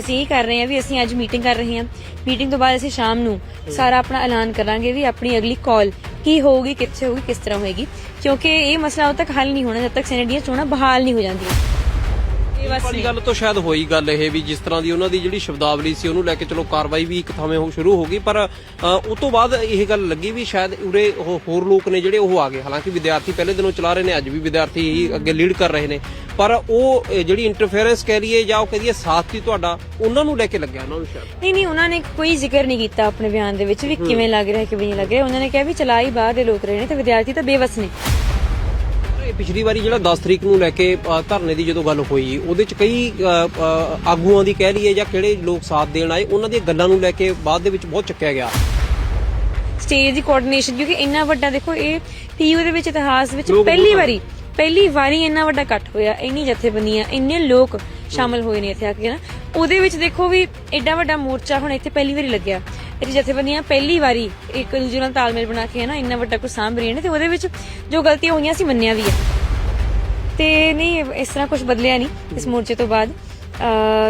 ਅਸੀਂ ਇਹ ਕਰ ਰਹੇ ਹਾਂ ਵੀ ਅਸੀਂ ਅੱਜ ਮੀਟਿੰਗ ਕਰ ਰਹੇ ਹਾਂ। ਮੀਟਿੰਗ ਤੋਂ ਬਾਅਦ ਅਸੀਂ ਸ਼ਾਮ ਨੂੰ ਸਾਰਾ ਆਪਣਾ ਐਲਾਨ ਕਰਾਂਗੇ ਵੀ ਆਪਣੀ ਅਗਲੀ ਕਾਲ ਕੀ ਹੋਊਗੀ, ਕਿੱਥੇ ਹੋਊਗੀ, ਕਿਸ ਤਰ੍ਹਾਂ ਹੋਏਗੀ। ਕਿਉਂਕਿ ਇਹ ਮਸਲਾ ਉਦੋਂ ਤੱਕ ਹੱਲ ਨਹੀਂ ਹੋਣਾ, ਜਦ ਤੱਕ ਸੈਨੇਟ ਦੀਆਂ ਚੋਣਾਂ ਬਹਾਲ ਨਹੀਂ ਹੋ ਜਾਂਦੀਆਂ। ਬਸ ਵਾਲੀ ਗੱਲ ਤੋਂ ਸ਼ਾਇਦ ਹੋਈ ਗੱਲ ਇਹ ਵੀ ਜਿਸ ਤਰ੍ਹਾਂ ਦੀ ਉਹਨਾਂ ਦੀ ਜਿਹੜੀ ਸ਼ਬਦਾਵਲੀ ਸੀ ਉਹਨੂੰ ਲੈ ਕੇ ਚਲੋ ਕਾਰਵਾਈ ਵੀ ਇੱਕ ਥਾਵੇਂ ਹੋ ਸ਼ੁਰੂ ਹੋ ਗਈ ਪਰ ਉਹ ਤੋਂ ਬਾਅਦ ਇਹ ਗੱਲ ਲੱਗੀ ਵੀ ਸ਼ਾਇਦ ਉਰੇ ਉਹ ਹੋਰ ਲੋਕ ਨੇ ਜਿਹੜੇ ਉਹ ਆ ਗਏ। ਹਾਲਾਂਕਿ ਵਿਦਿਆਰਥੀ ਪਹਿਲੇ ਦਿਨੋਂ ਚਲਾ ਰਹੇ ਨੇ ਅੱਜ ਵੀ ਵਿਦਿਆਰਥੀ ਹੀ ਅੱਗੇ ਲੀਡ ਕਰ ਰਹੇ ਨੇ। ਪਰ ਉਹ ਜਿਹੜੀ ਇੰਟਰਫੇਰੈਂਸ ਕਹਿ ਲਈਏ ਜਾਂ ਉਹ ਸਾਥ ਹੀ ਤੁਹਾਡਾ ਉਹਨਾਂ ਨੂੰ ਲੈ ਕੇ ਲੱਗਿਆ ਉਹਨਾਂ ਨੂੰ ਸ਼ਾਇਦ। ਨਹੀਂ ਨਹੀਂ ਉਹਨਾਂ ਨੇ ਕੋਈ ਜ਼ਿਕਰ ਨਹੀਂ ਕੀਤਾ ਆਪਣੇ ਬਿਆਨ ਦੇ ਵਿੱਚ ਵੀ ਕਿਵੇਂ ਲੱਗ ਰਿਹਾ ਕਿਵੇਂ ਨਹੀਂ ਲੱਗ ਰਿਹਾ। ਉਹਨਾਂ ਨੇ ਕਿਹਾ ਵੀ ਚਲਾਈ ਬਾਹਰ ਦੇ ਲੋਕ ਰਹੇ ਨੇ ਤੇ ਵਿਦਿਆਰਥੀ ਤਾਂ ਬੇਵਸ ਨੇ। ਇਹ ਪਿਛਲੀ ਵਾਰੀ ਜਿਹੜਾ 10 ਤਰੀਕ ਨੂੰ ਲੈ ਕੇ ਧਰਨੇ ਦੀ ਜਦੋਂ ਗੱਲ ਹੋਈ ਉਹਦੇ ਚ ਕਈ ਆਗੂਆਂ ਦੀ ਕਹਿ ਲਈਏ ਜਾਂ ਕਿਹੜੇ ਲੋਕ ਸਾਥ ਦੇਣ ਆਏ ਉਹਨਾਂ ਦੀਆਂ ਗੱਲਾਂ ਨੂੰ ਲੈ ਕੇ ਬਾਅਦ ਦੇ ਵਿੱਚ ਬਹੁਤ ਚੱਕਿਆ ਗਿਆ। ਸਟੇਜ ਦੀ ਕੋਆਰਡੀਨੇਸ਼ਨ ਕਿਉਂਕਿ ਇੰਨਾ ਵੱਡਾ ਦੇਖੋ ਇਹ ਪੀਯੂ ਦੇ ਵਿੱਚ ਇਤਿਹਾਸ ਵਿੱਚ ਪਹਿਲੀ ਵਾਰੀ ਪਹਿਲੀ ਵਾਰੀ ਇੰਨਾ ਵੱਡਾ ਇਕੱਠ ਹੋਇਆ ਇੰਨੀ ਜਥੇਬੰਦੀਆਂ ਇੰਨੇ ਲੋਕ ਸ਼ਾਮਲ ਹੋਏ ਨੇ ਇੱਥੇ ਆ ਕੇ ਨਾ। ਉਹਦੇ ਵਿੱਚ ਦੇਖੋ ਵੀ ਐਡਾ ਵੱਡਾ ਮੋਰਚਾ ਹੁਣ ਇੱਥੇ ਪਹਿਲੀ ਵਾਰੀ ਲੱਗਿਆ। ਇਹ ਜਥੇਬੰਦੀਆਂ ਪਹਿਲੀ ਵਾਰੀ ਇੱਕ ਦੂਜੇ ਨਾਲ ਤਾਲਮੇਲ ਬਣਾ ਕੇ ਨਾ ਇੰਨਾ ਵੱਡਾ ਕੁਝ ਸਾਂਭ ਰਹੀਆਂ ਨੇ ਤੇ ਉਹਦੇ ਵਿੱਚ ਜੋ ਗਲਤੀਆਂ ਹੋਈਆਂ ਸੀ ਮੰਨਿਆ ਵੀ ਹੈ। ਤੇ ਨਹੀਂ ਇਸ ਤਰ੍ਹਾਂ ਕੁਝ ਬਦਲਿਆ ਨਹੀਂ ਇਸ ਮੋਰਚੇ ਤੋਂ ਬਾਅਦ।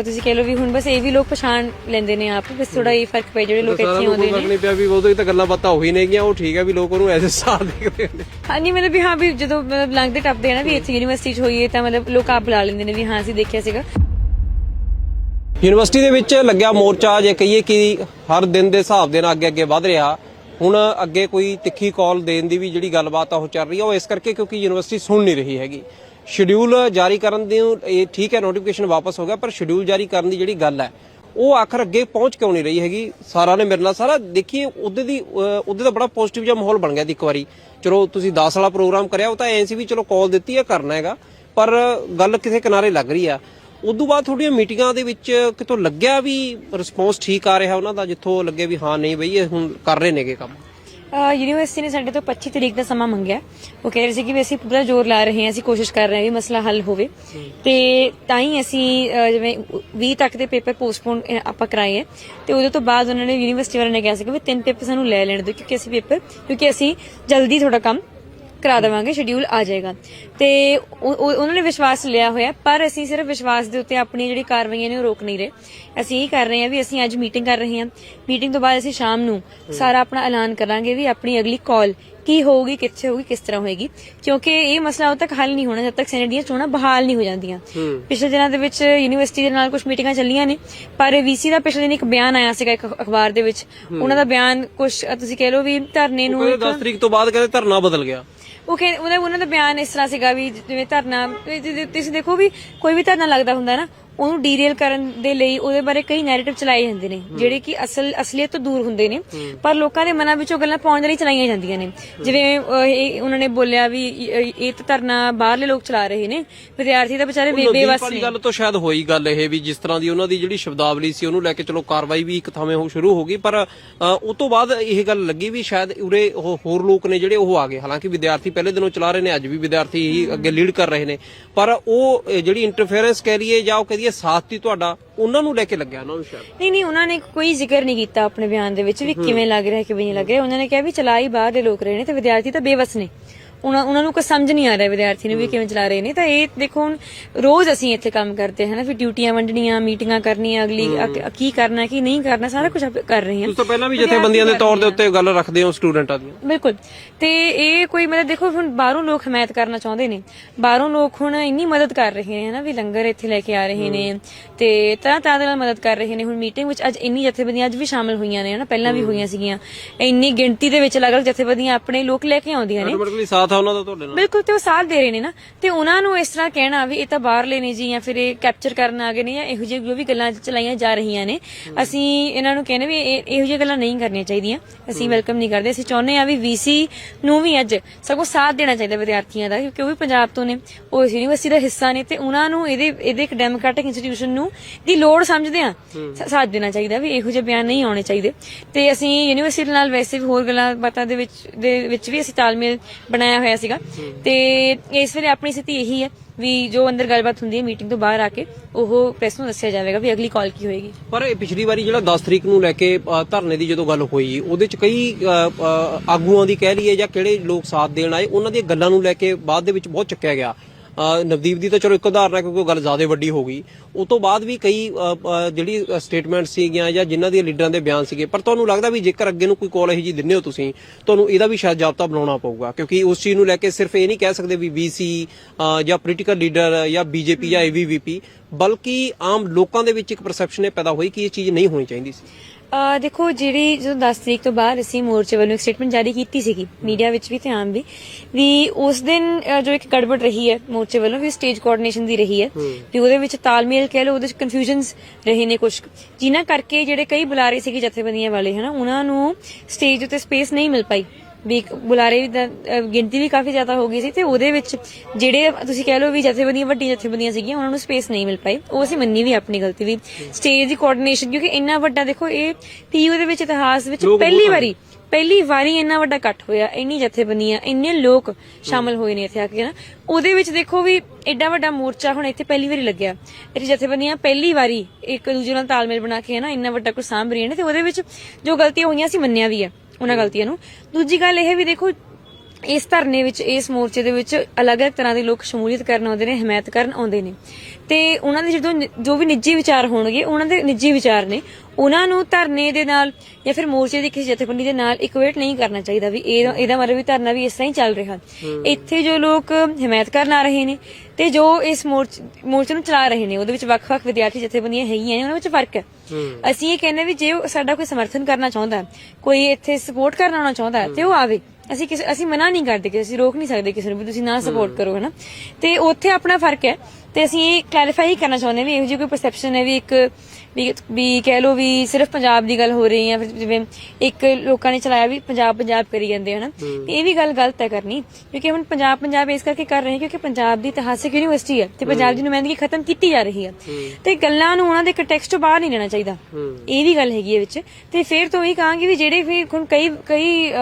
ਤੁਸੀਂ ਕਹਿ ਲਓ ਵੀ ਹੁਣ ਬਸ ਇਹ ਵੀ ਲੋਕ ਪਛਾਣ ਲੈਂਦੇ ਨੇ ਆਪ ਬਸ ਥੋੜਾ ਇਹ ਫ਼ਰਕ ਪੈ ਜਿਹੜੇ ਲੋਕ ਇੱਥੇ ਆਉਂਦੇ ਨੇ। ਨਹੀਂ ਪਿਆ ਵੀ ਹੀ ਤਾਂ ਗੱਲਾਂ ਬਾਤਾਂ ਹੋਈ ਨੇਗੀਆਂ ਉਹ ਠੀਕ ਹੈ ਵੀ ਲੋਕ ਉਹਨੂੰ ਐਸੇ ਸਾਥ ਦੇਖਦੇ ਨੇ। ਹਾਂਜੀ ਮਤਲਬ ਵੀ ਹਾਂ ਵੀ ਜਦੋਂ ਮਤਲਬ ਲੰਘਦੇ ਟੱਪਦੇ ਆ ਨਾ ਵੀ ਇੱਥੇ ਯੂਨੀਵਰਸਿਟੀ 'ਚ ਹੋਈਏ ਤਾਂ ਮਤਲਬ ਲੋਕ ਆਪ ਬੁਲਾ ਲੈਂਦੇ ਨੇ ਵੀ ਹਾਂ ਅਸੀਂ ਦੇਖਿਆ ਸੀਗਾ। ਯੂਨੀਵਰਸਿਟੀ ਦੇ ਵਿੱਚ ਲੱਗਿਆ ਮੋਰਚਾ, ਜੇ ਕਹੀਏ ਕਿ ਹਰ ਦਿਨ ਦੇ ਹਿਸਾਬ ਦੇ ਨਾਲ ਅੱਗੇ ਅੱਗੇ ਵਧ ਰਿਹਾ। ਹੁਣ ਅੱਗੇ ਕੋਈ ਤਿੱਖੀ ਕਾਲ ਦੇਣ ਦੀ ਵੀ ਜਿਹੜੀ ਗੱਲਬਾਤ ਆ ਉਹ ਚੱਲ ਰਹੀ ਆ, ਉਹ ਇਸ ਕਰਕੇ ਕਿਉਂਕਿ ਯੂਨੀਵਰਸਿਟੀ ਸੁਣ ਨਹੀਂ ਰਹੀ ਹੈਗੀ। ਸ਼ਡਿਊਲ ਜਾਰੀ ਕਰਨ ਦੀ ਇਹ ਠੀਕ ਹੈ ਨੋਟੀਫਿਕੇਸ਼ਨ ਵਾਪਸ ਹੋ ਗਿਆ, ਪਰ ਸ਼ਡਿਊਲ ਜਾਰੀ ਕਰਨ ਦੀ ਜਿਹੜੀ ਗੱਲ ਹੈ, ਉਹ ਆਖਰ ਅੱਗੇ ਪਹੁੰਚ ਕਿਉਂ ਨਹੀਂ ਰਹੀ ਹੈਗੀ? ਸਾਰਾ ਨੇ ਮੇਰੇ ਨਾਲ ਸਾਰਾ ਦੇਖੀਏ, ਉਹਦੇ ਦੀ, ਅਹ, ਉਹਦੇ ਦਾ ਬੜਾ ਪੋਜ਼ਿਟਿਵ ਜਿਹਾ ਮਾਹੌਲ ਬਣ ਗਿਆ ਸੀ ਇੱਕ ਵਾਰੀ। ਚਲੋ, ਤੁਸੀਂ 10 ਵਾਲਾ ਪ੍ਰੋਗਰਾਮ ਕਰਿਆ, ਉਹ ਤਾਂ ਐਂ ਸੀ ਵੀ ਚਲੋ ਕਾਲ ਦਿੱਤੀ ਹੈ, ਕਰਨਾ ਹੈਗਾ, ਪਰ ਗੱਲ ਕਿਸੇ ਕਿਨਾਰੇ ਲੱਗ ਰਹੀ ਆ। ਉਦੋਂ ਬਾਅਦ ਤੁਹਾਡੀਆਂ ਮੀਟਿੰਗਾਂ ਦੇ ਵਿੱਚ ਕਿਤੋਂ ਲੱਗਿਆ ਵੀ ਰਿਸਪੌਂਸ ਠੀਕ ਆ ਰਿਹਾ ਉਹਨਾਂ ਦਾ ਜਿੱਥੋਂ ਲੱਗੇ ਵੀ ਹਾਂ ਨਹੀਂ ਬਈ ਇਹ ਹੁਣ ਕਰ ਰਹੇ ਨੇਗੇ ਕੰਮ? ਯੂਨੀਵਰਸਿਟੀ ਨੇ ਸਾਡੇ ਤੋਂ 25 ਤਰੀਕ ਦਾ ਸਮਾਂ ਮੰਗਿਆ। ਉਹ ਕਹਿ ਰਹੇ ਸੀ ਕਿ ਵੀ ਅਸੀਂ ਪੂਰਾ ਜ਼ੋਰ ਲਾ ਰਹੇ ਹਾਂ ਅਸੀਂ ਕੋਸ਼ਿਸ਼ ਕਰ ਰਹੇ ਹਾਂ ਵੀ ਮਸਲਾ ਹੱਲ ਹੋਵੇ। ਤੇ ਤਾਂ ਹੀ ਅਸੀਂ ਅਹ, ਜਿਵੇਂ 20 ਤੱਕ ਦੇ ਪੇਪਰ ਪੋਸਟਪੋਨ ਆਪਾਂ ਕਰਾਏ ਹੈ। ਤੇ ਉਹਦੇ ਤੋਂ ਬਾਅਦ ਉਹਨਾਂ ਨੇ ਯੂਨੀਵਰਸਿਟੀ ਵਾਲਿਆਂ ਨੇ ਕਿਹਾ ਸੀ ਕਿ ਵੀ ਤਿੰਨ ਪੇਪਰ ਸਾਨੂੰ ਲੈ ਲੈਣ ਦਿਓ ਕਿਉਂਕਿ ਅਸੀਂ ਪੇਪਰ ਕਿਉਂਕਿ ਅਸੀਂ ਜਲਦੀ ਥੋੜਾ ਕੰਮ ਕਰਾ ਦੇਵਾਂਗੇ ਸ਼ਡਿਊਲ ਆ ਜਾਏਗਾ। ਤੇ ਉਹ- ਉਹ- ਉਹਨਾਂ ਨੇ ਵਿਸ਼ਵਾਸ ਲਿਆ ਹੋਇਆ ਪਰ ਅਸੀਂ ਸਿਰਫ ਵਿਸ਼ਵਾਸ ਦੇ ਉੱਤੇ ਆਪਣੀ ਜਿਹੜੀ ਕਾਰਵਾਈਆਂ ਨੇ ਉਹ ਰੋਕ ਨਹੀਂ ਰਹੇ। ਅਸੀਂ ਇਹ ਕਰ ਰਹੇ ਹਾਂ ਵੀ ਅਸੀਂ ਅੱਜ ਮੀਟਿੰਗ ਕਰ ਰਹੇ ਹਾਂ। ਮੀਟਿੰਗ ਤੋਂ ਬਾਅਦ ਅਸੀਂ ਸ਼ਾਮ ਨੂੰ ਸਾਰਾ ਆਪਣਾ ਐਲਾਨ ਕਰਾਂਗੇ ਵੀ ਆਪਣੀ ਅਗਲੀ ਕਾਲ ਕੀ ਹੋਊਗੀ ਕਿੱਥੇ ਹੋਊਗੀ ਕਿਸ ਤਰ੍ਹਾਂ ਹੋਏਗੀ। ਕਿਉਂਕਿ ਇਹ ਮਸਲਾ ਉਦੋਂ ਤੱਕ ਹੱਲ ਨਹੀਂ ਹੋਣਾ ਜਦ ਤੱਕ ਸੈਨੇਟ ਦੀਆਂ ਚੋਣਾਂ ਬਹਾਲ ਨਹੀਂ ਹੋ ਜਾਂਦੀਆਂ। ਪਿਛਲੇ ਦਿਨਾਂ ਦੇ ਵਿੱਚ ਯੂਨੀਵਰਸਿਟੀ ਦੇ ਨਾਲ ਕੁਝ ਮੀਟਿੰਗਾਂ ਚੱਲੀਆਂ ਨੇ ਪਰ ਵੀਸੀ ਦਾ ਪਿਛਲੇ ਦਿਨ ਇੱਕ ਬਿਆਨ ਆਇਆ ਸੀਗਾ ਇੱਕ ਅਖਬਾਰ ਦੇ ਵਿੱਚ। ਉਹਨਾਂ ਦਾ ਬਿਆਨ ਕੁਝ ਤੁਸੀਂ ਕਹਿ ਲਓ ਵੀ ਧਰਨੇ ਨੂੰ ਕਹਿੰਦੇ ਇੱਕ 10 ਤਰੀਕ ਤੋਂ ਬਾਅਦ ਕਹਿੰਦੇ ਧਰਨਾ ਬਦਲ ਗਿਆ। ਉਹ ਕਹਿੰਦੇ ਉਹਨਾਂ ਦਾ ਬਿਆਨ ਇਸ ਤਰ੍ਹਾਂ ਸੀਗਾ ਵੀ ਜਿਵੇਂ ਧਰਨਾ ਤੁਸੀਂ ਦੇਖੋ ਵੀ ਕੋਈ ਵੀ ਧਰਨਾ ਲੱਗਦਾ ਹੁੰਦਾ ਨਾ ਉਹਨੂੰ ਡੀਰੇਲ ਕਰਨ ਦੇ ਲਈ ਉਹਦੇ ਬਾਰੇ ਕਈ ਨੈਰੇਟਿਵ ਚਲਾਏ ਜਾਂਦੇ ਨੇ ਜਿਹੜੇ ਕਿ ਅਸਲ ਅਸਲੀਅਤ ਤੋਂ ਦੂਰ ਹੁੰਦੇ ਨੇ। ਪਰ ਲੋਕਾਂ ਦੇ ਮਨਾਂ ਵਿੱਚੋਂ ਗੱਲਾਂ ਪਾਉਣ ਦੇ ਲਈ ਚਲਾਈਆਂ ਜਾਂਦੀਆਂ ਨੇ। ਜਿਵੇਂ ਉਹਨਾਂ ਨੇ ਬੋਲਿਆ ਵੀ ਇਹ ਤਾਂ ਧਰਨਾ ਬਾਹਰਲੇ ਲੋਕ ਚਲਾ ਰਹੇ ਨੇ। ਵਿਦਿਆਰਥੀ ਤਾਂ ਵਿਚਾਰੇ ਬੇਵਸ ਨੇ। ਗੱਲ ਤੋਂ ਸ਼ਾਇਦ ਹੋਈ ਗੱਲ ਇਹ ਵੀ ਜਿਸ ਤਰ੍ਹਾਂ ਦੀ ਉਹਨਾਂ ਦੀ ਜਿਹੜੀ ਸ਼ਬਦਾਵਲੀ ਸੀ ਉਹਨੂੰ ਲੈ ਕੇ ਚਲੋ ਕਾਰਵਾਈ ਵੀ ਇੱਕ ਥਾਵੇਂ ਹੋ ਸ਼ੁਰੂ ਹੋ ਗਈ। ਪਰ ਉਹ ਤੋਂ ਬਾਅਦ ਇਹ ਗੱਲ ਲੱਗੀ ਵੀ ਸ਼ਾਇਦ ਉਰੇ ਉਹ ਹੋਰ ਲੋਕ ਨੇ ਜਿਹੜੇ ਉਹ ਆ ਗਏ। ਹਾਲਾਂਕਿ ਵਿਦਿਆਰਥੀ ਪਹਿਲੇ ਦਿਨੋਂ ਚਲਾ ਰਹੇ ਨੇ ਅੱਜ ਵੀ ਵਿਦਿਆਰਥੀ ਹੀ ਅੱਗੇ ਲੀਡ ਕਰ ਰਹੇ ਨੇ। ਪਰ ਉਹ ਜਿਹੜੀ ਇੰਟਰਫੇਰੈਂਸ ਕਹਿ ਲਈਏ ਜਾਂ ਉਹ ਕਹਿ ਲਈਏ ਸਾਥ ਤੁਹਾਡਾ ਉਹਨਾਂ ਨੂੰ ਲੈ ਕੇ ਲੱਗਿਆ ਉਹਨਾਂ ਨੂੰ ਸ਼ਾਇਦ? ਨਹੀਂ ਨਹੀਂ ਉਹਨਾਂ ਨੇ ਕੋਈ ਜ਼ਿਕਰ ਨਹੀਂ ਕੀਤਾ ਆਪਣੇ ਬਿਆਨ ਦੇ ਵਿੱਚ ਵੀ ਕਿਵੇਂ ਲੱਗ ਰਿਹਾ ਕਿਵੇਂ ਨਹੀਂ ਲੱਗ ਰਿਹਾ। ਉਹਨਾਂ ਨੇ ਕਿਹਾ ਵੀ ਚਲਾਈ ਬਾਹਰ ਦੇ ਲੋਕ ਰਹੇ ਨੇ ਤੇ ਵਿਦਿਆਰਥੀ ਤਾਂ ਬੇਵਸ ਨੇ। ਉਹਨਾਂ ਉਹਨਾਂ ਨੂੰ ਕੁਝ ਸਮਝ ਨਹੀਂ ਆ ਰਿਹਾ ਵਿਦਿਆਰਥੀ ਨੂੰ ਵੀ ਕਿਵੇਂ ਚਲਾ ਰਹੇ ਨੇ। ਤਾਂ ਇਹ ਦੇਖੋ ਹੁਣ ਰੋਜ਼ ਅਸੀਂ ਇੱਥੇ ਕੰਮ ਕਰਦੇ ਹਾਂ ਨਾ ਫਿਰ ਡਿਊਟੀਆਂ ਵੰਡਣੀਆਂ ਮੀਟਿੰਗਾਂ ਕਰਨੀਆਂ ਅਗਲੀ ਅ- ਕੀ ਕਰਨਾ ਕੀ ਨਹੀਂ ਕਰਨਾ ਸਾਰਾ ਕੁਝ ਕਰ ਰਹੇ ਹਾਂ। ਤੁਸੀਂ ਤਾਂ ਪਹਿਲਾਂ ਵੀ ਜਥੇਬੰਦੀਆਂ ਦੇ ਤੌਰ ਦੇ ਉੱਤੇ ਗੱਲ ਰੱਖਦੇ ਹੋ ਸਟੂਡੈਂਟਾਂ ਦੀਆਂ। ਬਿਲਕੁਲ। ਤੇ ਇਹ ਕੋਈ ਮਤਲਬ ਦੇਖੋ ਹੁਣ ਬਾਹਰੋਂ ਲੋਕ ਹਮਾਇਤ ਕਰਨਾ ਚਾਹੁੰਦੇ ਨੇ। ਬਾਹਰੋਂ ਲੋਕ ਹੁਣ ਇੰਨੀ ਮਦਦ ਕਰ ਰਹੇ ਨੇ ਨਾ ਵੀ ਲੰਗਰ ਇੱਥੇ ਲੈ ਕੇ ਆ ਰਹੇ ਨੇ। ਤੇ ਤਰ੍ਹਾਂ ਤਰ੍ਹਾਂ ਦੇ ਨਾਲ ਮਦਦ ਕਰ ਰਹੇ ਨੇ। ਹੁਣ ਮੀਟਿੰਗ ਵਿੱਚ ਅੱਜ ਇੰਨੀ ਜਥੇਬੰਦੀਆਂ ਅੱਜ ਵੀ ਸ਼ਾਮਲ ਹੋਈਆਂ ਨੇ ਨਾ ਪਹਿਲਾਂ ਵੀ ਹੋਈਆਂ ਸੀਗੀਆਂ। ਇੰਨੀ ਗਿਣਤੀ ਦੇ ਵਿੱਚ ਅਲੱਗ-ਅਲੱਗ ਜਥੇਬੰਦੀਆਂ ਆਪਣੇ ਲੋਕ ਲੈ ਕੇ ਆਉਂਦੀਆਂ ਨੇ। ਸਾਥ ਆ ਉਹਨਾਂ ਦਾ ਤੁਹਾਡੇ ਨਾਲ। ਬਿਲਕੁਲ ਤੇ ਉਹ ਸਾਥ ਦੇ ਰਹੇ ਨੇ ਨਾ। ਤੇ ਉਹਨਾਂ ਨੂੰ ਇਸ ਤਰ੍ਹਾਂ ਕਹਿਣਾ ਵੀ ਇਹ ਤਾਂ ਬਾਹਰ ਲੈਣੇ ਜੀ ਜਾਂ ਫਿਰ ਇਹ ਕੈਪਚਰ ਕਰਨ ਆ ਗਏ ਨੇ ਜਾਂ ਇਹੋ ਜਿਹੀ ਜੋ ਵੀ ਗੱਲਾਂ ਚਲਾਈਆਂ ਜਾ ਰਹੀਆਂ ਨੇ। ਅਸੀਂ ਇਹਨਾਂ ਨੂੰ ਕਹਿੰਦੇ ਵੀ ਇਹ- ਇਹੋ ਜਿਹੀਆਂ ਗੱਲਾਂ ਨਹੀਂ ਕਰਨੀਆਂ ਚਾਹੀਦੀਆਂ। ਅਸੀਂ ਵੈਲਕਮ ਨਹੀਂ ਕਰਦੇ। ਅਸੀਂ ਚਾਹੁੰਦੇ ਆ ਵੀ ਵੀਸੀ ਨੂੰ ਵੀ ਅੱਜ ਸਗੋਂ ਸਾਥ ਦੇਣਾ ਚਾਹੀਦਾ ਵਿਦਿਆਰਥੀਆਂ ਦਾ ਕਿਉਂਕਿ ਉਹ ਵੀ ਪੰਜਾਬ ਤੋਂ ਨੇ ਉਹ ਇਸ ਯੂਨੀਵਰਸਿਟੀ ਦਾ ਹਿੱਸਾ ਨੇ ਤੇ ਉਹਨਾਂ ਨੂੰ ਇਹਦੇ ਇਹਦੇ ਇੱਕ ਡੈਮੋਕ੍ਰੈਟਿਕ ਇੰਸਟੀਟਿਊਸ਼ਨ ਨੂੰ ਦੀ ਲੋੜ ਸਮਝਦੇ ਆ ਸਾਥ ਦੇਣਾ ਚਾਹੀਦਾ ਵੀ ਇਹੋ ਜਿਹੇ ਬਿਆਨ ਨਹੀਂ ਆਉਣੇ ਚਾਹੀਦੇ। ਤੇ ਅਸੀਂ ਯੂਨੀਵਰਸਿਟੀ ਨਾਲ ਵੈਸੇ ਵੀ ਹੋਰ ਗੱਲਾਂ ਬਾਤਾਂ ਦੇ ਵਿੱਚ ਦੇ ਵਿੱਚ ਵੀ ਅਸੀਂ ਤਾਲਮੇਲ ਬਣਾਇਆ ਹੋਇਆ ਸੀਗਾ। ਤੇ ਇਸ ਵੇਲੇ ਆਪਣੀ ਸਥਿਤੀ ਇਹੀ ਹੈ ਵੀ ਜੋ ਅੰਦਰ ਗੱਲਬਾਤ ਹੁੰਦੀ ਹੈ ਮੀਟਿੰਗ ਤੋਂ ਬਾਹਰ ਆ ਕੇ ਉਹ ਪ੍ਰੈਸ ਨੂੰ ਦੱਸਿਆ ਜਾਵੇਗਾ ਵੀ ਅਗਲੀ ਕਾਲ ਕੀ ਹੋਏਗੀ। ਪਰ ਇਹ ਪਿਛਲੀ ਵਾਰੀ ਜਿਹੜਾ 10 ਤਰੀਕ ਨੂੰ ਲੈ ਕੇ ਧਰਨੇ ਦੀ ਜਦੋਂ ਗੱਲ ਹੋਈ, ਉਹਦੇ ਚ ਕਈ ਆਗੂਆਂ ਦੀ ਕਹਿ ਲਈਏ ਜਾਂ ਕਿਹੜੇ ਲੋਕ ਸਾਥ ਦੇਣ ਆਏ, ਉਹਨਾਂ ਦੀਆਂ ਗੱਲਾਂ ਨੂੰ ਲੈ ਕੇ ਬਾਅਦ ਦੇ ਵਿੱਚ ਬਹੁਤ ਚੱਕਿਆ ਗਿਆ। ਨਵਦੀਪ ਦੀ ਤਾਂ ਚਲੋ ਇੱਕ ਉਦਾਹਰਨ ਹੈ ਕਿਉਂਕਿ ਉਹ ਗੱਲ ਜ਼ਿਆਦਾ ਵੱਡੀ ਹੋ ਗਈ। ਉਹ ਤੋਂ ਬਾਅਦ ਵੀ ਕਈ ਜਿਹੜੀ ਸਟੇਟਮੈਂਟ ਸੀਗੀਆਂ ਜਾਂ ਜਿਨ੍ਹਾਂ ਦੇ ਲੀਡਰਾਂ ਦੇ ਬਿਆਨ ਸੀਗੇ, ਪਰ ਤੁਹਾਨੂੰ ਲੱਗਦਾ ਵੀ ਜੇਕਰ ਅੱਗੇ ਨੂੰ ਕੋਈ ਕਾਲ ਇਹੋ ਜੀ ਦਿੰਦੇ ਹੋ ਤੁਸੀਂ, ਤੁਹਾਨੂੰ ਇਹਦਾ ਵੀ ਸ਼ਾਇਦ ਜਾਬਤਾ ਬਣਾਉਣਾ ਪਊਗਾ, ਕਿਉਂਕਿ ਉਸ ਚੀਜ਼ ਨੂੰ ਲੈ ਕੇ ਸਿਰਫ ਇਹ ਨਹੀਂ ਕਹਿ ਸਕਦੇ ਵੀ ਵੀਸੀ ਜਾਂ ਪੋਲੀਟੀਕਲ ਲੀਡਰ ਜਾਂ ਬੀਜੇਪੀ ਜਾਂ ਏਬੀਵੀਪੀ ਬਲਕਿ ਆਮ ਲੋਕਾਂ ਦੇ ਵਿੱਚ ਇੱਕ ਪਰਸੈਪਸ਼ਨ ਇਹ ਪੈਦਾ ਹੋਈ ਕਿ ਇਹ ਚੀਜ਼ ਨਹੀਂ ਹੋਣੀ ਚਾਹੀਦੀ ਸੀ। ਦੇਖੋ ਜਿਹੜੀ ਜਦੋਂ 10 ਤਰੀਕ ਤੋਂ ਬਾਅਦ ਅਸੀਂ ਮੋਰਚੇ ਵੱਲੋਂ ਇੱਕ ਸਟੇਟਮੈਂਟ ਜਾਰੀ ਕੀਤੀ ਸੀਗੀ ਮੀਡੀਆ ਵਿੱਚ ਵੀ ਤੇ ਆਮ ਵੀ ਵੀ ਉਸ ਦਿਨ ਜੋ ਇੱਕ ਗੜਬੜ ਰਹੀ ਹੈ ਮੋਰਚੇ ਵੱਲੋਂ ਵੀ ਸਟੇਜ ਕੋਆਰਡੀਨੇਸ਼ਨ ਦੀ ਰਹੀ ਹੈ ਵੀ ਉਹਦੇ ਵਿੱਚ ਤਾਲਮੇਲ ਕਹਿ ਲਓ ਉਹਦੇ ਵਿੱਚ ਕਨਫਿਊਜ਼ਨਸ ਰਹੇ ਨੇ ਕੁਝ ਜਿਨ੍ਹਾਂ ਕਰਕੇ ਜਿਹੜੇ ਕਈ ਬੁਲਾਰੇ ਸੀਗੇ ਜਥੇਬੰਦੀਆਂ ਵਾਲੇ ਹਨਾ ਉਹਨਾਂ ਨੂੰ ਸਟੇਜ ਉੱਤੇ ਸਪੇਸ ਨਹੀਂ ਮਿਲ ਪਾਈ। ਵੀ ਬੁਲਾਰੇ ਦੀ ਗਿਣਤੀ ਵੀ ਕਾਫੀ ਜ਼ਿਆਦਾ ਹੋ ਗਈ ਸੀ ਤੇ ਉਹਦੇ ਵਿੱਚ ਜਿਹੜੇ ਤੁਸੀਂ ਕਹਿ ਲਓ ਵੀ ਜਥੇਬੰਦੀਆਂ ਵੱਡੀਆਂ ਜਥੇਬੰਦੀਆਂ ਸੀਗੀਆਂ ਉਹਨਾਂ ਨੂੰ ਸਪੇਸ ਨਹੀਂ ਮਿਲ ਪਾਈ। ਉਹ ਅਸੀਂ ਮੰਨੀ ਵੀ ਆਪਣੀ ਗਲਤੀ ਵੀ। ਸਟੇਜ ਦੀ ਕੋਆਰਡੀਨੇਸ਼ਨ ਕਿਉਂਕਿ ਇੰਨਾ ਵੱਡਾ ਦੇਖੋ ਇਹ ਪੀਯੂ ਦੇ ਵਿੱਚ ਇਤਿਹਾਸ ਵਿੱਚ ਪਹਿਲੀ ਵਾਰੀ ਪਹਿਲੀ ਵਾਰੀ ਇੰਨਾ ਵੱਡਾ ਇਕੱਠ ਹੋਇਆ ਇੰਨੀ ਜਥੇਬੰਦੀਆਂ ਇੰਨੇ ਲੋਕ ਸ਼ਾਮਲ ਹੋਏ ਨੇ ਇੱਥੇ ਆ ਕੇ ਨਾ ਉਹਦੇ ਵਿੱਚ ਦੇਖੋ ਵੀ ਐਡਾ ਵੱਡਾ ਮੋਰਚਾ ਹੁਣ ਇੱਥੇ ਪਹਿਲੀ ਵਾਰੀ ਲੱਗਿਆ। ਇਹ ਜਥੇਬੰਦੀਆਂ ਪਹਿਲੀ ਵਾਰੀ ਇੱਕ ਦੂਜੇ ਨਾਲ ਤਾਲਮੇਲ ਬਣਾ ਕੇ ਨਾ ਇੰਨਾ ਵੱਡਾ ਕੁਝ ਸਾਂਭ ਰਹੀਆਂ ਨੇ ਤੇ ਉਹਦੇ ਵਿੱਚ ਜੋ ਗਲਤੀਆਂ ਹੋਈਆਂ ਸੀ ਮੰਨਿਆ ਵੀ ਹੈ ਉਹਨਾਂ ਗਲਤੀਆਂ ਨੂੰ। ਦੂਜੀ ਗੱਲ ਇਹ ਵੀ ਦੇਖੋ ਇਸ ਧਰਨੇ ਵਿੱਚ ਇਸ ਮੋਰਚੇ ਦੇ ਵਿੱਚ ਅਲੱਗ-ਅਲੱਗ ਤਰ੍ਹਾਂ ਦੇ ਲੋਕ ਸ਼ਮੂਲੀਅਤ ਕਰਨ ਆਉਂਦੇ ਨੇ ਹਮਾਇਤ ਕਰਨ ਆਉਂਦੇ ਨੇ। ਤੇ ਉਹਨਾਂ ਦੇ ਜਦੋਂ ਜੋ ਵੀ ਨਿੱਜੀ ਵਿਚਾਰ ਹੋਣਗੇ ਉਹਨਾਂ ਦੇ ਨਿੱਜੀ ਵਿਚਾਰ ਨੇ ਉਹਨਾਂ ਨੂੰ ਧਰਨੇ ਦੇ ਨਾਲ ਜਾਂ ਫਿਰ ਮੋਰਚੇ ਦੀ ਕਿਸੇ ਜਥੇਬੰਦੀ ਦੇ ਨਾਲ ਇਕੁਏਟ ਨਹੀਂ ਕਰਨਾ ਚਾਹੀਦਾ ਵੀ ਇਹ ਇਹਦਾ ਮਤਲਬ ਵੀ ਧਰਨਾ ਵੀ ਇਸ ਤਰ੍ਹਾਂ ਹੀ ਚੱਲ ਰਿਹਾ। ਇੱਥੇ ਜੋ ਲੋਕ ਹਮਾਇਤ ਕਰਨ ਆ ਰਹੇ ਨੇ ਤੇ ਜੋ ਇਸ ਮੋਰਚ- ਮੋਰਚੇ ਨੂੰ ਚਲਾ ਰਹੇ ਨੇ ਉਹਦੇ ਵਿੱਚ ਵੱਖ-ਵੱਖ ਵਿਦਿਆਰਥੀ ਜਥੇਬੰਦੀਆਂ ਹੈਗੀਆਂ ਨੇ ਉਹਨਾਂ ਵਿੱਚ ਫ਼ਰਕ ਹੈ। ਅਸੀਂ ਇਹ ਕਹਿੰਦੇ ਵੀ ਜੇ ਉਹ ਸਾਡਾ ਕੋਈ ਸਮਰਥਨ ਕਰਨਾ ਚਾਹੁੰਦਾ ਕੋਈ ਇੱਥੇ ਸਪੋਰਟ ਕਰਨਾ ਆਉਣਾ ਚਾਹੁੰਦਾ ਤੇ ਉਹ ਆਵੇ। ਅਸੀਂ ਕਿਸੇ ਅਸੀਂ ਮਨਾ ਨਹੀਂ ਕਰਦੇ ਕਿ ਅਸੀਂ ਰੋਕ ਨਹੀਂ ਸਕਦੇ ਕਿਸੇ ਨੂੰ ਵੀ ਤੁਸੀਂ ਨਾ ਸਪੋਰਟ ਕਰੋ, ਹਨਾ? ਤੇ ਉੱਥੇ ਆਪਣਾ ਫ਼ਰਕ ਹੈ। ਤੇ ਅਸੀਂ ਇਹ ਕਲੈਰੀਫਾਈ ਕਰਨਾ ਚਾਹੁੰਦੇ ਵੀ ਇਹੋ ਜਿਹੀ ਕੋਈ ਪਰਸੈਪਸ਼ਨ ਹੈ ਵੀ ਇੱਕ ਵੀ ਵੀ ਕਹਿ ਲਓ ਵੀ ਸਿਰਫ ਪੰਜਾਬ ਦੀ ਗੱਲ ਹੋ ਰਹੀ ਹੈ ਫਿਰ ਜਿਵੇਂ ਇੱਕ ਲੋਕਾਂ ਨੇ ਚਲਾਇਆ ਵੀ ਪੰਜਾਬ ਪੰਜਾਬ ਕਰੀ ਜਾਂਦੇ ਹਨ? ਤੇ ਇਹ ਵੀ ਗੱਲ ਗਲਤ ਹੈ ਕਰਨੀ ਕਿਉਂਕਿ ਹੁਣ ਪੰਜਾਬ ਪੰਜਾਬ ਇਸ ਕਰਕੇ ਕਰ ਰਹੇ ਕਿਉਂਕਿ ਪੰਜਾਬ ਦੀ ਇਤਿਹਾਸਿਕ ਯੂਨੀਵਰਸਿਟੀ ਹੈ ਤੇ ਪੰਜਾਬ ਦੀ ਨੁਮਾਇੰਦਗੀ ਖਤਮ ਕੀਤੀ ਜਾ ਰਹੀ ਹੈ। ਤੇ ਗੱਲਾਂ ਨੂੰ ਉਹਨਾਂ ਦੇ ਕੰਟੈਕਸਟ ਤੋਂ ਬਾਹਰ ਨਹੀਂ ਲੈਣਾ ਚਾਹੀਦਾ। ਇਹ ਵੀ ਗੱਲ ਹੈਗੀ ਹੈ ਵਿੱਚ। ਤੇ ਫਿਰ ਤੋਂ ਇਹ ਕਹਾਂਗੇ ਵੀ ਜਿਹੜੇ ਵੀ ਹੁਣ ਕਈ ਕਈ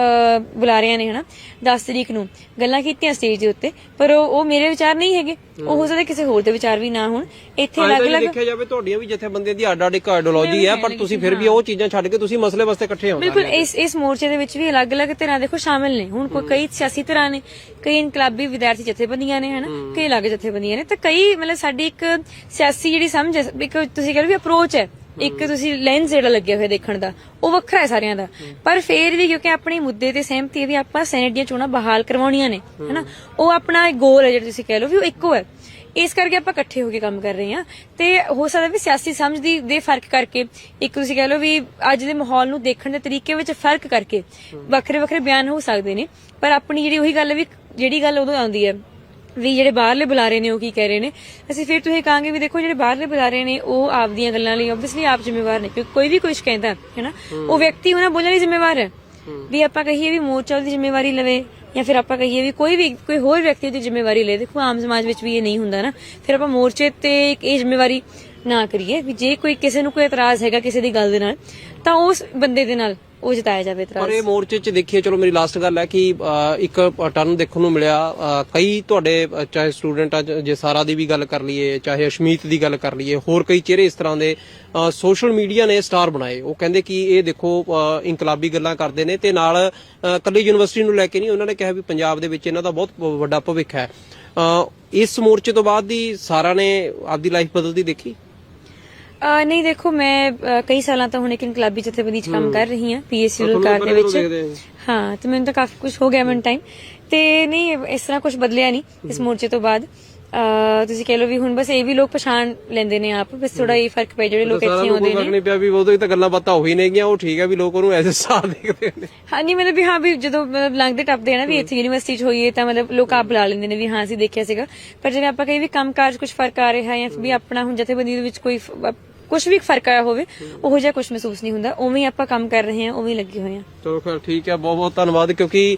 ਬੁਲਾਰਿਆਂ ਨੇ ਹਨਾ 10 ਤਰੀਕ ਨੂੰ ਗੱਲਾਂ ਕੀਤੀਆਂ ਸਟੇਜ ਦੇ ਉੱਤੇ ਪਰ ਉਹ ਮੇਰੇ ਵਿਚਾਰ ਨਹੀਂ ਹੈਗੇ। ਉਹ ਹੋ ਸਕਦਾ ਕਿਸੇ ਹੋਰ ਦੇ ਵਿਚਾਰ ਵੀ ਨਾ ਹੋਣ। ਇੱਥੇ ਅਲੱਗ ਅਲੱਗ-ਅਲੱਗ ਦੇਖਿਆ ਜਾਵੇ ਤੁਹਾਡੀਆਂ ਵੀ ਜਥੇਬੰਦੀਆਂ ਦੀ ਅੱਡ ਅੱਡ ਇੱਕ ਆਈਡੀਓਲੋਜੀ ਹੈ ਪਰ ਤੁਸੀਂ ਫਿਰ ਵੀ ਉਹ ਚੀਜ਼ਾਂ ਛੱਡ ਕੇ ਤੁਸੀਂ ਮਸਲੇ ਵਾਸਤੇ ਇਕੱਠੇ ਹੋ। ਬਿਲਕੁਲ ਇਸ ਇਸ ਮੋਰਚੇ ਦੇ ਵਿੱਚ ਵੀ ਅਲੱਗ-ਅਲੱਗ ਤਰ੍ਹਾਂ ਦੇਖੋ ਸ਼ਾਮਿਲ ਨੇ। ਹੁਣ ਕੋਈ ਕਈ ਸਿਆਸੀ ਤਰ੍ਹਾਂ ਨੇ ਕਈ ਇਨਕਲਾਬੀ ਵਿਦਿਆਰਥੀ ਜਥੇਬੰਦੀਆਂ ਨੇ ਹਨਾ? ਕਈ ਅਲੱਗ ਜਥੇਬੰਦੀਆਂ ਨੇ। ਤੇ ਕਈ ਮਤਲਬ ਸਾਡੀ ਇੱਕ ਸਿਆਸੀ ਜਿਹੜੀ ਸਮਝ ਹੈ ਇੱਕ ਤੁਸੀਂ ਕਹ ਲਓ ਵੀ ਅਪਰੋਚ ਹੈ ਇੱਕ ਤੁਸੀਂ ਲੈਂਸ ਜਿਹੜਾ ਲੱਗਿਆ ਹੋਇਆ ਦੇਖਣ ਦਾ ਉਹ ਵੱਖਰਾ ਹੈ ਸਾਰਿਆਂ ਦਾ। ਪਰ ਫੇਰ ਵੀ ਕਿਉਂਕਿ ਆਪਣੇ ਮੁੱਦੇ ਤੇ ਸਹਿਮਤੀ ਹੈ ਵੀ ਆਪਾਂ ਸੈਨੇਟ ਦੀਆਂ ਚੋਣਾਂ ਬਹਾਲ ਕਰਵਾਉਣੀਆਂ ਨੇ ਹਨਾ? ਉਹ ਆਪਣਾ ਗੋਲ ਹੈ ਜਿਹੜਾ ਤੁਸੀਂ ਕਹਿ ਲਓ ਵੀ ਉਹ ਇੱਕੋ ਹੈ। ਇਸ ਕਰਕੇ ਆਪਾਂ ਇਕੱਠੇ ਹੋ ਕੇ ਕੰਮ ਕਰ ਰਹੇ ਹਾਂ। ਤੇ ਹੋ ਸਕਦਾ ਵੀ ਸਿਆਸੀ ਸਮਝ ਦੀ ਦੇ ਫ਼ਰਕ ਕਰਕੇ ਇੱਕ ਤੁਸੀਂ ਕਹਿ ਲਓ ਵੀ ਅੱਜ ਦੇ ਮਾਹੌਲ ਨੂੰ ਦੇਖਣ ਦੇ ਤਰੀਕੇ ਵਿੱਚ ਫ਼ਰਕ ਕਰਕੇ ਵੱਖਰੇ ਵੱਖਰੇ ਬਿਆਨ ਹੋ ਸਕਦੇ ਨੇ। ਪਰ ਆਪਣੀ ਜਿਹੜੀ ਉਹੀ ਗੱਲ ਵੀ ਜਿਹੜੀ ਗੱਲ ਉਦੋਂ ਆਉਂਦੀ ਹੈ ਵੀ ਜਿਹੜੇ ਬਾਹਰਲੇ ਬੁਲਾਰੇ ਨੇ ਉਹ ਕੀ ਕਹਿ ਰਹੇ ਨੇ? ਅਸੀਂ ਫਿਰ ਤੁਸੀਂ ਕਹਾਂਗੇ ਵੀ ਦੇਖੋ ਜਿਹੜੇ ਬਾਹਰਲੇ ਬੁਲਾਰੇ ਨੇ ਉਹ ਆਪਦੀਆਂ ਗੱਲਾਂ ਲਈ ਆਬਵੀਅਸਲੀ ਆਪ ਜ਼ਿੰਮੇਵਾਰ ਨੇ ਕਿਉਂਕਿ ਕੋਈ ਵੀ ਕੁਝ ਕਹਿੰਦਾ ਹੈ ਨਾ ਉਹ ਵਿਅਕਤੀ ਉਹਨਾਂ ਬੋਲਣ ਲਈ ਜ਼ਿੰਮੇਵਾਰ ਹੈ। ਵੀ ਆਪਾਂ ਕਹੀਏ ਵੀ ਮੋਰਚਾ ਦੀ ਜ਼ਿੰਮੇਵਾਰੀ ਲਵੇ ਜਾਂ ਫਿਰ ਆਪਾਂ ਕਹੀਏ ਵੀ ਕੋਈ ਵੀ ਕੋਈ ਹੋਰ ਵਿਅਕਤੀ ਉਹਦੀ ਜ਼ਿੰਮੇਵਾਰੀ ਲੈ ਦੇਖੋ ਆਮ ਸਮਾਜ ਵਿੱਚ ਵੀ ਇਹ ਨਹੀਂ ਹੁੰਦਾ ਨਾ। ਫਿਰ ਆਪਾਂ ਮੋਰਚੇ ਤੇ ਇੱਕ ਇਹ ਜ਼ਿੰਮੇਵਾਰੀ ਨਾ ਕਰੀਏ ਵੀ ਜੇ ਕੋਈ ਕਿਸੇ ਨੂੰ ਕੋਈ ਇਤਰਾਜ਼ ਹੈਗਾ ਕਿਸੇ ਦੀ ਗੱਲ ਦੇ ਨਾਲ ਤਾਂ ਉਸ ਬੰਦੇ ਦੇ ਨਾਲ ਉਹ ਜਤਾਇਆ ਜਾਵੇ ਪਰ ਇਹ ਮੋਰਚੇ 'ਚ ਦੇਖੀਏ ਚਲੋ ਮੇਰੀ ਲਾਸਟ ਗੱਲ ਹੈ ਕਿ ਅ, ਇੱਕ ਟਰਨ ਦੇਖਣ ਨੂੰ ਮਿਲਿਆ ਅ, ਕਈ ਤੁਹਾਡੇ ਅ, ਚਾਹੇ ਸਟੂਡੈਂਟ ਆ ਜੇ ਸਾਰਾ ਦੀ ਵੀ ਗੱਲ ਕਰ ਲਈਏ ਚਾਹੇ ਅਸ਼ਮੀਤ ਦੀ ਗੱਲ ਕਰ ਲਈਏ ਹੋਰ ਕਈ ਚਿਹਰੇ ਇਸ ਤਰ੍ਹਾਂ ਦੇ ਸੋਸ਼ਲ ਮੀਡੀਆ ਨੇ ਸਟਾਰ ਬਣਾਏ। ਉਹ ਕਹਿੰਦੇ ਕਿ ਇਹ ਦੇਖੋ ਅ, ਇਨਕਲਾਬੀ ਗੱਲਾਂ ਕਰਦੇ ਨੇ ਤੇ ਨਾਲ ਅ, ਕੱਲੀ ਯੂਨੀਵਰਸਿਟੀ ਨੂੰ ਲੈ ਕੇ ਨਹੀਂ ਉਹਨਾਂ ਨੇ ਕਿਹਾ ਵੀ ਪੰਜਾਬ ਦੇ ਵਿੱਚ ਇਹਨਾਂ ਦਾ ਬਹੁਤ ਵੱਡਾ ਭਵਿੱਖ ਹੈ। ਅ, ਇਸ ਮੋਰਚੇ ਤੋਂ ਬਾਅਦ ਦੀ ਸਾਰਾ ਨੇ ਆਪਦੀ ਲਾਈਫ ਬਦਲਦੀ ਦੇਖੀ? ਅਹ ਨਹੀਂ ਦੇਖੋ ਮੈਂ ਅਹ ਕਈ ਸਾਲਾਂ ਤੋਂ ਹੁਣ ਇੱਕ ਇਨਕਲਾਬੀ ਜਥੇਬੰਦੀ 'ਚ ਕੰਮ ਕਰ ਰਹੀ ਹਾਂ ਪੀਐਸਯੂ ਤੁਹਾਨੂੰ ਕਾਰ ਦੇ ਵਿੱਚ। ਹਾਂ। ਹਾਂ ਤੇ ਮੈਨੂੰ ਤਾਂ ਕਾਫੀ ਕੁਝ ਹੋ ਗਿਆ ਮੈਨੂੰ ਟਾਈਮ ਤੇ ਨਹੀਂ ਇਸ ਤਰ੍ਹਾਂ ਕੁਝ ਬਦਲਿਆ ਨਹੀਂ ਇਸ ਮੋਰਚੇ ਤੋਂ ਬਾਅਦ। ਅਹ ਤੁਸੀਂ ਕਹਿ ਲਓ ਵੀ ਹੁਣ ਬਸ ਇਹ ਵੀ ਲੋਕ ਪਛਾਣ ਲੈਂਦੇ ਨੇ ਆਪ ਬਸ ਥੋੜਾ ਇਹ ਫ਼ਰਕ ਪੈ ਜਿਹੜੇ ਲੋਕ ਸਾਰਾ ਇੱਥੇ ਨੂੰ ਕੋਈ ਆਉਂਦੇ ਫ਼ਰਕ ਨੇ। ਨਹੀਂ ਪਿਆ ਵੀ ਉਦੋਂ ਹੀ ਤਾਂ ਗੱਲਾਂ ਬਾਤਾਂ ਹੋਈ ਨੇਗੀਆਂ ਉਹ ਠੀਕ ਹੈ ਵੀ ਲੋਕ ਉਹਨੂੰ ਐਸੇ ਸਾਰ ਦੇਖਦੇ ਨੇ। ਹਾਂ ਨਹੀਂ ਮਤਲਬ ਵੀ ਹਾਂ ਵੀ ਜਦੋਂ ਮਤਲਬ ਲੰਘਦੇ ਟੱਪਦੇ ਆ ਨਾ ਵੀ ਇੱਥੇ ਯੂਨੀਵਰਸਿਟੀ 'ਚ ਹੋਈਏ ਤਾਂ ਮਤਲਬ ਲੋਕ ਆਪ ਬੁਲਾ ਲੈਂਦੇ ਨੇ ਵੀ ਹਾਂ ਅਸੀਂ ਦੇਖਿਆ ਸੀਗਾ। ਪਰ ਜਿਵੇਂ ਆਪਾਂ ਕਹੀ ਵੀ ਕੰਮਕਾਜ ਕੁਝ ਫ਼ਰਕ ਆ ਰਿਹਾ ਜਾਂ ਫਿਰ ਵੀ ਆਪਣਾ ਹੁਣ ਜਥੇਬੰਦੀ ਦੇ ਵਿੱਚ ਕੋਈ ਕੁਝ ਵੀ ਫ਼ਰਕ ਆਇਆ ਹੋਵੇ, ਉਹੋ ਜਿਹਾ ਕੁਝ ਮਹਿਸੂਸ ਨਹੀਂ ਹੁੰਦਾ। ਉਵੇਂ ਹੀ ਆਪਾਂ ਕੰਮ ਕਰ ਰਹੇ ਹਾਂ, ਉਵੇਂ ਹੀ ਲੱਗੇ ਹੋਏ ਹਾਂ। ਚਲੋ ਖੈਰ ਠੀਕ ਹੈ, ਬਹੁਤ ਬਹੁਤ ਧੰਨਵਾਦ, ਕਿਉਂਕਿ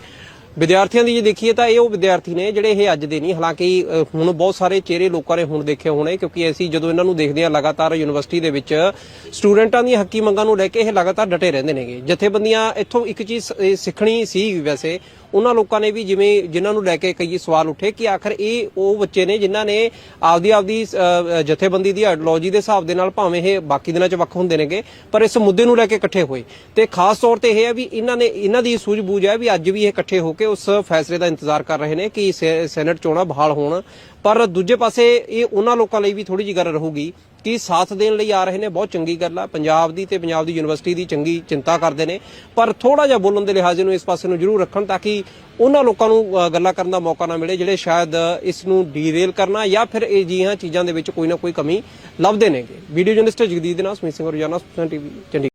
ਵਿਦਿਆਰਥੀਆਂ ਦੀ ਜੇ ਦੇਖੀਏ ਤਾਂ ਇਹ ਉਹ ਵਿਦਿਆਰਥੀ ਨੇ ਜਿਹੜੇ ਇਹ ਅੱਜ ਦੇ ਨਹੀਂ, ਹਾਲਾਂਕਿ ਹੁਣ ਬਹੁਤ ਸਾਰੇ ਚਿਹਰੇ ਲੋਕਾਂ ਨੇ ਹੁਣ ਦੇਖੇ ਹੋਣੇ, ਕਿਉਂਕਿ ਅਸੀਂ ਜਦੋਂ ਇਹਨਾਂ ਨੂੰ ਦੇਖਦੇ ਹਾਂ ਲਗਾਤਾਰ ਯੂਨੀਵਰਸਿਟੀ ਦੇ ਵਿੱਚ, ਸਟੂਡੈਂਟਾਂ ਦੀਆਂ ਹੱਕੀ ਮੰਗਾਂ ਨੂੰ ਲੈ ਕੇ ਇਹ ਲਗਾਤਾਰ ਡਟੇ ਰਹਿੰਦੇ ਨੇਗੇ। ਜਥੇਬੰਦੀਆਂ ਇੱਥੋਂ ਇੱਕ ਚੀਜ਼ ਸਿੱਖਣੀ ਸੀ ਵੈਸੇ ਉਹਨਾਂ ਲੋਕਾਂ ਨੇ ਵੀ ਜਿਵੇਂ ਜਿਨ੍ਹਾਂ ਨੂੰ ਲੈ ਕੇ ਕਈ ਸਵਾਲ ਉੱਠੇ ਕਿ ਆਖਰ ਇਹ ਉਹ ਬੱਚੇ ਨੇ ਜਿਨ੍ਹਾਂ ਨੇ ਆਪਦੀ ਆਪਦੀ ਜਥੇਬੰਦੀ ਦੀ ਆਈਡੀਓਲੋਜੀ ਦੇ ਹਿਸਾਬ ਦੇ ਨਾਲ ਭਾਵੇਂ ਇਹ ਬਾਕੀ ਦਿਨਾਂ 'ਚ ਵੱਖ ਹੁੰਦੇ ਨੇਗੇ, ਪਰ ਇਸ ਮੁੱਦੇ ਨੂੰ ਲੈ ਕੇ ਇਕੱਠੇ ਹੋਏ। ਤੇ ਖਾਸ ਤੌਰ ਤੇ ਇਹ ਹੈ ਵੀ ਇਹਨਾਂ ਨੇ, ਇਹਨਾਂ ਦੀ ਸੂਝ-ਬੂਝ ਹੈ ਵੀ ਅੱਜ ਵੀ ਇਹ ਇਕੱਠੇ ਹੋ ਕੇ ਉਸ ਫੈਸਲੇ ਦਾ ਇੰਤਜ਼ਾਰ ਕਰ ਰਹੇ ਨੇ ਕਿ ਸੈਨੇਟ ਚੋਣਾਂ ਬਹਾਲ ਹੋਣ। ਪਰ ਦੂਜੇ ਪਾਸੇ ਇਹ ਉਹਨਾਂ ਲੋਕਾਂ ਲਈ ਵੀ ਥੋੜੀ ਜਿਹੀ ਗੱਲ ਰਹੂਗੀ ਕਿ ਸਾਥ ਦੇਣ ਲਈ ਆ ਰਹੇ ਨੇ, ਬਹੁਤ ਚੰਗੀ ਗੱਲ ਆ। ਪੰਜਾਬ ਦੀ ਤੇ ਪੰਜਾਬ ਦੀ ਯੂਨੀਵਰਸਿਟੀ ਦੀ ਚੰਗੀ ਚਿੰਤਾ ਕਰਦੇ ਨੇ। ਪਰ ਥੋੜਾ ਜਿਹਾ ਬੋਲਣ ਦੇ ਲਿਹਾਜ਼ੇ ਨੂੰ ਇਸ ਪਾਸੇ ਨੂੰ ਜ਼ਰੂਰ ਰੱਖਣ ਤਾਂ ਕਿ ਉਹਨਾਂ ਲੋਕਾਂ ਨੂੰ ਗੱਲਾਂ ਕਰਨ ਦਾ ਮੌਕਾ ਨਾ ਮਿਲੇ, ਜਿਹੜੇ ਸ਼ਾਇਦ ਇਸ ਨੂੰ ਡੀਰੇਲ ਕਰਨਾ ਜਾਂ ਫਿਰ ਇਹ ਜਿਹੀਆਂ ਚੀਜ਼ਾਂ ਦੇ ਵਿੱਚ ਕੋਈ ਨਾ ਕੋਈ ਕਮੀ ਲੱਭਦੇ ਨੇਗੇ। ਵੀਡੀਓ ਜਰਨਲਿਸਟ ਜਗਦੀਪ ਦੇ ਨਾਲ ਸਮੀਤ ਸਿੰਘ ਰੋਜ਼ਾਨਾ ਸੁਪਨਾ ਟੀਵੀ, ਚੰਡੀਗੜ੍ਹ।